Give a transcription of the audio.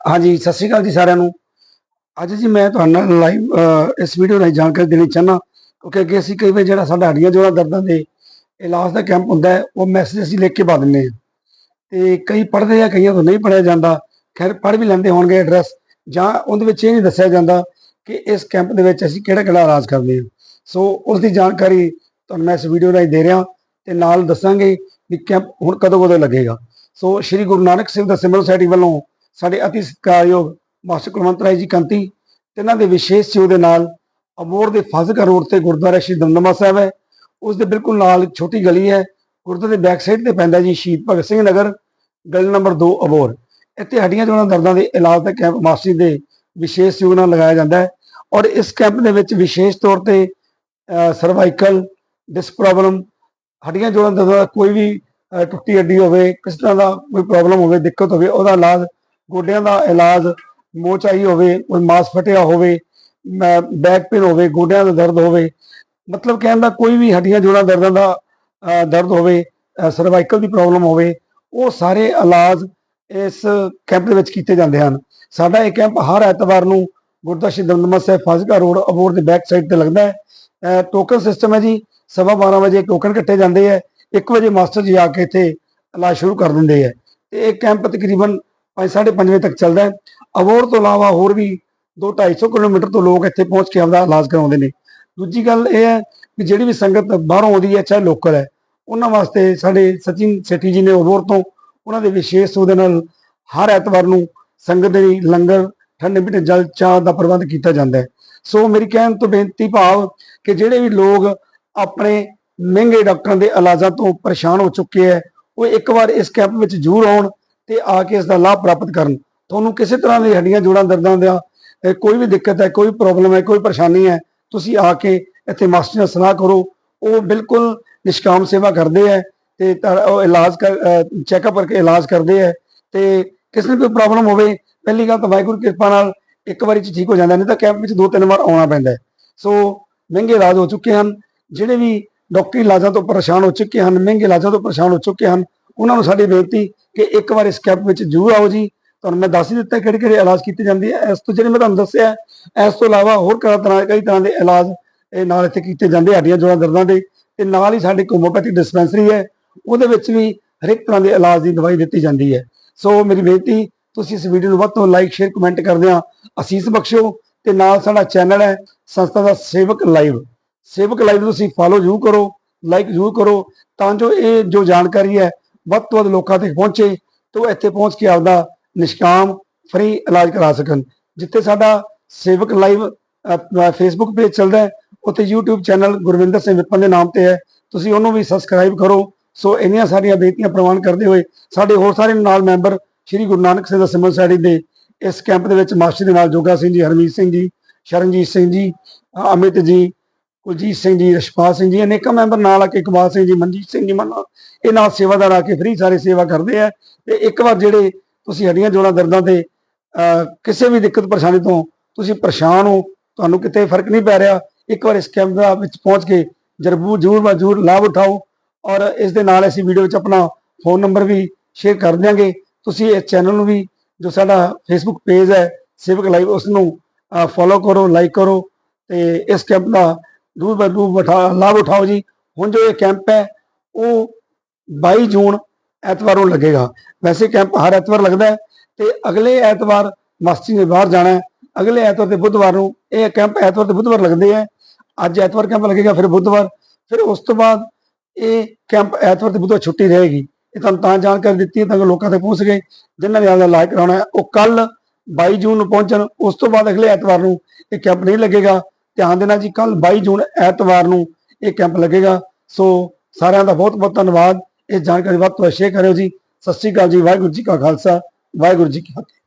ਹਾਂਜੀ, ਸਤਿ ਸ਼੍ਰੀ ਅਕਾਲ ਜੀ ਸਾਰਿਆਂ ਨੂੰ। ਅੱਜ ਜੀ ਮੈਂ ਤੁਹਾਨੂੰ ਲਾਈਵ ਇਸ ਵੀਡੀਓ ਰਾਹੀਂ ਜਾਣਕਾਰੀ ਦੇਣੀ ਚਾਹਨਾ ਕਿਉਂਕਿ ਅੱਗੇ ਅਸੀਂ ਕਈ ਵਾਰ ਜਿਹੜਾ ਸਾਡਾ ਹੱਡੀਆਂ ਜੋੜਾਂ ਦਰਦਾਂ ਦੇ ਇਲਾਜ ਦਾ ਕੈਂਪ ਹੁੰਦਾ ਹੈ, ਉਹ ਮੈਸੇਜ ਅਸੀਂ ਲਿਖ ਕੇ ਪਾ ਦਿੰਦੇ ਹਾਂ। ਤੇ ਕਈ ਪੜ੍ਹਦੇ ਆ, ਕਈਆਂ ਤੋਂ ਨਹੀਂ ਪੜ੍ਹਿਆ ਜਾਂਦਾ। ਖੈਰ, ਪੜ੍ਹ ਵੀ ਲੈਂਦੇ ਹੋਣਗੇ ਐਡਰੈਸ ਜਾਂ ਉਹਦੇ ਵਿੱਚ ਇਹ ਨਹੀਂ ਦੱਸਿਆ ਜਾਂਦਾ ਕਿ ਇਸ ਕੈਂਪ ਦੇ ਵਿੱਚ ਅਸੀਂ ਕਿਹੜਾ ਕਿਹੜਾ ਇਲਾਜ ਕਰਦੇ ਹਾਂ। ਸੋ, ਉਸ ਦੀ ਜਾਣਕਾਰੀ ਤੁਹਾਨੂੰ ਮੈਂ ਇਸ ਵੀਡੀਓ ਰਾਹੀਂ ਦੇ ਰਿਹਾ, ਤੇ ਨਾਲ ਦੱਸਾਂਗੇ ਵੀ ਕੈਂਪ ਹੁਣ ਕਦੋਂ ਕਦੋਂ ਲੱਗੇਗਾ। ਸੋ, ਸ਼੍ਰੀ ਗੁਰੂ ਨਾਨਕ ਸਿੰਘ ਦਾ ਸਿਮਰਨ ਸੋਸਾਇਟੀ ਵੱਲੋਂ ਸਾਡੇ ਅਤੀ ਸਤਿਕਾਰਯੋਗ ਮਾਸਟਰ ਕੁਲਵੰਤ ਰਾਏ ਜੀ ਕੰਤੀ ਤੇ ਇਹਨਾਂ ਦੇ ਵਿਸ਼ੇਸ਼ ਸਹਿਯੋਗ ਦੇ ਨਾਲ ਅਬੋਰ ਦੇ ਫਾਜ਼ਿਲਕਾ ਰੋਡ ਤੇ ਗੁਰਦੁਆਰਾ ਸ਼੍ਰੀ ਦਮਦਮਾ ਸਾਹਿਬ ਹੈ। ਉਸ ਦੇ ਬਿਲਕੁਲ ਨਾਲ ਇੱਕ ਛੋਟੀ ਗਲੀ ਹੈ। ਗੁਰਦੁਆਰੇ ਦੇ ਬੈਕ ਸਾਈਡ ਤੇ ਪੈਂਦਾ ਜੀ ਸ਼ਹੀਦ ਭਗਤ ਸਿੰਘ ਨਗਰ, ਗਲੀ ਨੰਬਰ 2 ਅਬੋਰ। ਇੱਥੇ ਹੱਡੀਆਂ ਜੋੜਾਂ ਦਰਦਾਂ ਦੇ ਇਲਾਜ ਦਾ ਕੈਂਪ ਮਾਸਟਰ ਦੇ ਵਿਸ਼ੇਸ਼ ਸਹਿਯੋਗ ਨਾਲ ਲਗਾਇਆ ਜਾਂਦਾ ਹੈ ਔਰ ਇਸ ਕੈਂਪ ਦੇ ਵਿੱਚ ਵਿਸ਼ੇਸ਼ ਤੌਰ ਤੇ ਸਰਵਾਈਕਲ ਡਿਸਕ ਪ੍ਰੋਬਲਮ ਹੱਡੀਆਂ ਜੋੜਾਂ ਦਰਦਾਂ ਦਾ ਕੋਈ ਵੀ ਟੁੱਟੀ ਹੱਡੀ ਹੋਵੇ, ਕਿਸ ਤਰ੍ਹਾਂ ਦਾ ਕੋਈ ਪ੍ਰੋਬਲਮ ਹੋਵੇ, ਦਿੱਕਤ ਹੋਵੇ, ਉਹਦਾ ਇਲਾਜ ਗੋਡਿਆਂ ਦਾ ਇਲਾਜ ਮੋਚਾਈ ਹੋਵੇ, ਕੋਈ ਮਾਸ ਫਟਿਆ ਹੋਵੇ ਬੈਕ ਪੇਨ ਹੋਵੇ, ਗੋਡਿਆਂ ਦਾ ਦਰਦ ਹੋਵੇ, ਮਤਲਬ ਕਹਿਣ ਦਾ ਕੋਈ ਵੀ ਹੱਡੀਆਂ ਜੋੜਾਂ ਦਰਦਾਂ ਦਾ ਦਰਦ ਹੋਵੇ ਸਰਵਾਈਕਲ ਦੀ ਪ੍ਰੋਬਲਮ ਹੋਵੇ, ਉਹ ਸਾਰੇ ਇਲਾਜ ਇਸ ਕੈਂਪ ਦੇ ਵਿੱਚ ਕੀਤੇ ਜਾਂਦੇ ਹਨ। ਸਾਡਾ ਇਹ ਕੈਂਪ ਹਰ ਐਤਵਾਰ ਨੂੰ ਗੁਰਦੁਆਰਾ ਸ਼੍ਰੀ ਦਮਦਮਾ ਸਾਹਿਬ ਫਾਜ਼ਿਲਕਾ ਰੋਡ ਅਬੋਰ ਦੇ ਬੈਕ ਸਾਈਡ ਤੇ ਲੱਗਦਾ ਹੈ। ਟੋਕਨ ਸਿਸਟਮ ਹੈ ਜੀ, ਸਵਾ 12 ਵਜੇ ਟੋਕਨ ਕੱਟੇ ਜਾਂਦੇ ਹੈ 1 ਵਜੇ ਮਾਸਟਰ ਜੀ ਆ ਕੇ ਇੱਥੇ ਇਲਾਜ ਸ਼ੁਰੂ ਕਰ ਦਿੰਦੇ ਹੈ। ਤੇ ਇਹ ਕੈਂਪ ਤਕਰੀਬਨ 5:30 ਵਜੇ ਤੱਕ ਚੱਲਦਾ ਹੈ। ਅਬੋਰ ਤੋਂ ਇਲਾਵਾ ਹੋਰ ਵੀ 2-250 ਕਿਲੋਮੀਟਰ ਤੋਂ ਲੋਕ ਇੱਥੇ ਪਹੁੰਚ ਕੇ ਆਪਦਾ ਇਲਾਜ ਕਰਾਉਂਦੇ ਨੇ। ਦੂਜੀ ਗੱਲ ਇਹ ਹੈ ਕਿ ਜਿਹੜੀ ਵੀ ਸੰਗਤ ਬਾਹਰੋਂ ਆਉਂਦੀ ਹੈ, ਚਾਹੇ ਲੋਕਲ ਹੈ, ਉਹਨਾਂ ਵਾਸਤੇ ਸਾਡੇ ਸਚਿਨ ਸੇਠੀ ਜੀ ਨੇ ਅਬੋਰ ਤੋਂ ਉਹਨਾਂ ਦੇ ਵਿਸ਼ੇਸ਼ ਉਹਦੇ ਨਾਲ ਹਰ ਐਤਵਾਰ ਨੂੰ ਸੰਗਤ ਦੇ ਲਈ ਲੰਗਰ, ਠੰਡੇ ਮਿੱਠੇ ਜਲ, ਚਾਹ ਦਾ ਪ੍ਰਬੰਧ ਕੀਤਾ ਜਾਂਦਾ ਹੈ। ਸੋ ਮੇਰੀ ਕਹਿਣ ਤੋਂ ਬੇਨਤੀ ਭਾਵ ਕਿ ਜਿਹੜੇ ਵੀ ਲੋਕ ਆਪਣੇ ਮਹਿੰਗੇ ਡਾਕਟਰਾਂ ਦੇ ਇਲਾਜਾਂ ਤੋਂ ਪਰੇਸ਼ਾਨ ਹੋ ਚੁੱਕੇ ਹੈ, ਉਹ ਇੱਕ ਵਾਰ ਇਸ ਕੈਂਪ ਵਿੱਚ ਜ਼ਰੂਰ ਆਉਣ। ਤੇ ਆ ਕੇ ਇਸ ਦਾ ਲਾਭ ਪ੍ਰਾਪਤ ਕਰਨ। ਤੁਹਾਨੂੰ ਕਿਸੇ ਤਰ੍ਹਾਂ ਦੀ ਹੱਡੀਆਂ, ਜੋੜਾਂ, ਦਰਦਾਂ ਦਾ ਕੋਈ ਵੀ ਦਿੱਕਤ ਹੈ, ਕੋਈ ਪ੍ਰੋਬਲਮ ਹੈ, ਕੋਈ ਪਰੇਸ਼ਾਨੀ ਹੈ, ਤੁਸੀਂ ਆ ਕੇ ਇੱਥੇ ਮਾਸਟਰ ਨਾਲ ਸਲਾਹ ਕਰੋ। ਉਹ ਬਿਲਕੁਲ ਨਿਸ਼ਕਾਮ ਸੇਵਾ ਕਰਦੇ ਹੈ ਤੇ ਉਹ ਇਲਾਜ ਕਰ ਚੈੱਕਅਪ ਕਰਕੇ ਇਲਾਜ ਕਰਦੇ ਹੈ ਤੇ ਕਿਸੇ ਨੂੰ ਕੋਈ ਪ੍ਰੋਬਲਮ ਹੋਵੇ, ਪਹਿਲੀ ਗੱਲ ਤਾਂ ਵਾਹਿਗੁਰੂ ਕਿਰਪਾ ਨਾਲ ਇੱਕ ਵਾਰੀ ਚ ਠੀਕ ਹੋ ਜਾਂਦਾ, ਨਹੀਂ ਤਾਂ ਕੈਂਪ ਵਿੱਚ ਦੋ ਤਿੰਨ ਵਾਰ ਆਉਣਾ ਪੈਂਦਾ ਹੈ। ਸੋ ਮਹਿੰਗੇ ਇਲਾਜ ਹੋ ਚੁੱਕੇ ਹਨ। ਜਿਹੜੇ ਵੀ ਡਾਕਟਰੀ ਇਲਾਜਾਂ ਤੋਂ ਪਰੇਸ਼ਾਨ ਹੋ ਚੁੱਕੇ ਹਨ, ਮਹਿੰਗੇ ਇਲਾਜਾਂ ਤੋਂ ਪਰੇਸ਼ਾਨ ਹੋ ਚੁੱਕੇ ਹਨ ਉਹਨਾਂ ਨੂੰ ਸਾਡੀ ਬੇਨਤੀ ਕਿ ਇੱਕ ਵਾਰ ਇਸ ਕੈਂਪ ਵਿੱਚ ਜ਼ਰੂਰ ਆਓ ਜੀ। ਤੁਹਾਨੂੰ ਮੈਂ ਦੱਸ ਹੀ ਦਿੱਤਾ ਕਿਹੜੇ ਕਿਹੜੇ ਇਲਾਜ ਕੀਤੇ ਜਾਂਦੇ ਆ। ਇਸ ਤੋਂ ਜਿਹੜੇ ਮੈਂ ਤੁਹਾਨੂੰ ਦੱਸਿਆ, ਇਸ ਤੋਂ ਇਲਾਵਾ ਹੋਰ ਕਈ ਤਰ੍ਹਾਂ ਕਈ ਤਰ੍ਹਾਂ ਦੇ ਇਲਾਜ ਇਹ ਨਾਲ ਇੱਥੇ ਕੀਤੇ ਜਾਂਦੇ ਹੱਡੀਆਂ ਜੋੜਾਂ ਦਰਦਾਂ ਦੇ। ਤੇ ਨਾਲ ਹੀ ਸਾਡੀ ਹੋਮੋਪੈਥੀ ਡਿਸਪੈਂਸਰੀ ਹੈ। ਉਹਦੇ ਵਿੱਚ ਵੀ ਹਰ ਇੱਕ ਤਰ੍ਹਾਂ ਦੇ ਇਲਾਜ ਦੀ ਦਵਾਈ ਦਿੱਤੀ ਜਾਂਦੀ ਹੈ। ਸੋ ਮੇਰੀ ਬੇਨਤੀ, ਤੁਸੀਂ ਇਸ ਵੀਡੀਓ ਨੂੰ ਵੱਧ ਤੋਂ ਲਾਈਕ ਸ਼ੇਅਰ ਕਮੈਂਟ ਕਰਦੇ ਆ ਅਸੀਸ ਬਖਸ਼ੋ ਤੇ ਨਾਲ ਸਾਡਾ ਚੈਨਲ ਹੈ, ਸੰਸਥਾ ਦਾ ਸੇਵਕ ਲਾਈਵ। ਸੇਵਕ ਲਾਈਵ ਨੂੰ ਤੁਸੀਂ ਫਾਲੋ ਜ਼ਰੂਰ ਕਰੋ ਲਾਈਕ ਜ਼ਰੂਰ ਕਰੋ। ਤਾਂ ਜੋ ਇਹ ਜੋ ਜਾਣਕਾਰੀ ਹੈ ਵੱਧ ਤੋਂ ਵੱਧ ਲੋਕਾਂ ਤੱਕ ਪਹੁੰਚੇ ਤੇ ਉਹ ਇੱਥੇ ਪਹੁੰਚ ਕੇ ਆਪਦਾ ਨਿਸ਼ਕਾਮ ਫ੍ਰੀ ਇਲਾਜ ਕਰਾ ਸਕਣ, ਜਿੱਥੇ ਸਾਡਾ ਸੇਵਕ ਲਾਈਵ ਫੇਸਬੁੱਕ ਪੇਜ ਚੱਲਦਾ ਹੈ, ਉੱਥੇ YouTube ਚੈਨਲ ਗੁਰਵਿੰਦਰ ਸਿੰਘ ਵਿਪਨ ਦੇ ਨਾਮ ਤੇ ਹੈ, ਤੁਸੀਂ ਉਹਨੂੰ ਵੀ ਸਬਸਕ੍ਰਾਈਬ ਕਰੋ, ਸੋ ਇੰਨੀਆਂ ਸਾਰੀਆਂ ਬੇਨਤੀਆਂ ਪ੍ਰਵਾਨ ਕਰਦੇ ਹੋਏ ਸਾਡੇ ਹੋਰ ਸਾਰੇ ਨਾਲ ਮੈਂਬਰ ਸ਼੍ਰੀ ਗੁਰੂ ਨਾਨਕ ਸਿੰਘ ਦਾ ਸਿਮਰਨ ਸੋਸਾਇਟੀ ਦੇ ਇਸ ਕੈਂਪ ਦੇ ਵਿੱਚ ਮਾਸਟਰ ਦੇ ਨਾਲ ਜੋਗਾ ਸਿੰਘ ਜੀ, ਹਰਮੀਤ ਸਿੰਘ ਜੀ, ਸ਼ਰਨਜੀਤ ਸਿੰਘ ਜੀ ਅਮਿਤ ਜੀ ਕੁਲਜੀਤ ਸਿੰਘ ਜੀ ਰਸ਼ਪਾਲ ਸਿੰਘ ਜੀ, ਅਨੇਕਾਂ ਮੈਂਬਰ ਨਾਲ ਆ ਕੇ ਇਕਬਾਲ ਸਿੰਘ ਜੀ, ਮਨਜੀਤ ਸਿੰਘ ਜੀ ਮੰਨਾ ਇਹ ਨਾਲ ਸੇਵਾਦਾਰ ਆ ਕੇ ਫ੍ਰੀ ਸਾਰੇ ਸੇਵਾ ਕਰਦੇ ਆ। ਤੇ ਇੱਕ ਵਾਰ ਜਿਹੜੇ ਤੁਸੀਂ ਹੱਡੀਆਂ ਜੋੜਾਂ ਦਰਦਾਂ ਤੇ ਕਿਸੇ ਵੀ ਦਿੱਕਤ ਪਰੇਸ਼ਾਨੀ ਤੋਂ ਤੁਸੀਂ ਪਰੇਸ਼ਾਨ ਹੋ, ਤੁਹਾਨੂੰ ਕਿਤੇ ਫ਼ਰਕ ਨਹੀਂ ਪੈ ਰਿਹਾ, ਇੱਕ ਵਾਰ ਇਸ ਕੈਂਪ ਦਾ ਵਿੱਚ ਪਹੁੰਚ ਕੇ ਜਰੂਰ ਜਰੂਰ ਬਾਜ਼ੂਰ ਲਾਭ ਉਠਾਓ ਔਰ ਇਸ ਦੇ ਨਾਲ ਅਸੀਂ ਵੀਡੀਓ ਵਿੱਚ ਆਪਣਾ ਫੋਨ ਨੰਬਰ ਵੀ ਸ਼ੇਅਰ ਕਰ ਦਿਆਂਗੇ। ਤੁਸੀਂ ਇਸ ਚੈਨਲ ਨੂੰ ਵੀ, ਜੋ ਸਾਡਾ ਫੇਸਬੁੱਕ ਪੇਜ ਹੈ ਸੇਵਕ ਲਾਈਵ ਉਸ ਨੂੰ ਫੋਲੋ ਕਰੋ ਲਾਈਕ ਕਰੋ ਤੇ ਇਸ ਕੈਂਪ ਦਾ ਦੂਰ ਬਦੂ ਬਠਾ, ਲਾਭ ਉਠਾਓ ਜੀ। ਹੁਣ ਜੋ ਇਹ ਕੈਂਪ ਹੈ, ਉਹ 22 ਜੂਨ ਐਤਵਾਰ ਨੂੰ ਲੱਗੇਗਾ। ਵੈਸੇ ਕੈਂਪ ਹਰ ਐਤਵਾਰ ਲੱਗਦਾ ਹੈ ਤੇ ਅਗਲੇ ਐਤਵਾਰ ਮਾਸਟਰ ਨੇ ਬਾਹਰ ਜਾਣਾ ਹੈ। ਅਗਲੇ ਐਤਵਾਰ ਤੇ ਬੁੱਧਵਾਰ ਨੂੰ ਇਹ ਕੈਂਪ ਐਤਵਾਰ ਤੇ ਬੁੱਧਵਾਰ ਲੱਗਦੇ ਆ ਅੱਜ ਐਤਵਾਰ ਕੈਂਪ ਲੱਗੇਗਾ, ਫਿਰ ਬੁੱਧਵਾਰ। ਫਿਰ ਉਸ ਤੋਂ ਬਾਅਦ ਇਹ ਕੈਂਪ ਐਤਵਾਰ ਤੇ ਬੁੱਧਵਾਰ ਛੁੱਟੀ ਰਹੇਗੀ। ਇਹ ਤੁਹਾਨੂੰ ਤਾਂ ਜਾਣਕਾਰੀ ਦਿੱਤੀ ਹੈ, ਤਾਂ ਕਿ ਲੋਕਾਂ ਤੱਕ ਪਹੁੰਚ ਗਏ, ਜਿਨ੍ਹਾਂ ਨੇ ਆਪਣਾ ਇਲਾਜ ਕਰਾਉਣਾ ਹੈ, ਉਹ ਕੱਲ 22 ਜੂਨ ਨੂੰ ਪਹੁੰਚਣ। ਉਸ ਤੋਂ ਬਾਅਦ ਅਗਲੇ ਐਤਵਾਰ ਨੂੰ ਇਹ ਕੈਂਪ ਨਹੀਂ ਲੱਗੇਗਾ। ਧਿਆਨ ਦੇਣਾ ਜੀ ਕੱਲ 22 ਜੂਨ ਐਤਵਾਰ ਨੂੰ ਇਹ ਕੈਂਪ ਲੱਗੇਗਾ। ਸੋ ਸਾਰਿਆਂ ਦਾ ਬਹੁਤ ਬਹੁਤ ਧੰਨਵਾਦ। ਇਹ ਜਾਣਕਾਰੀ ਵੱਧ ਤੋਂ ਵੱਧ ਸ਼ੇਅਰ ਕਰਿਓ ਜੀ। ਸਤਿ ਸ਼੍ਰੀ ਅਕਾਲ ਜੀ। ਵਾਹਿਗੁਰੂ ਜੀ ਕਾ ਖਾਲਸਾ। ਵਾਹਿਗੁਰੂ ਜੀ ਕੀ ਫਤਿਹ।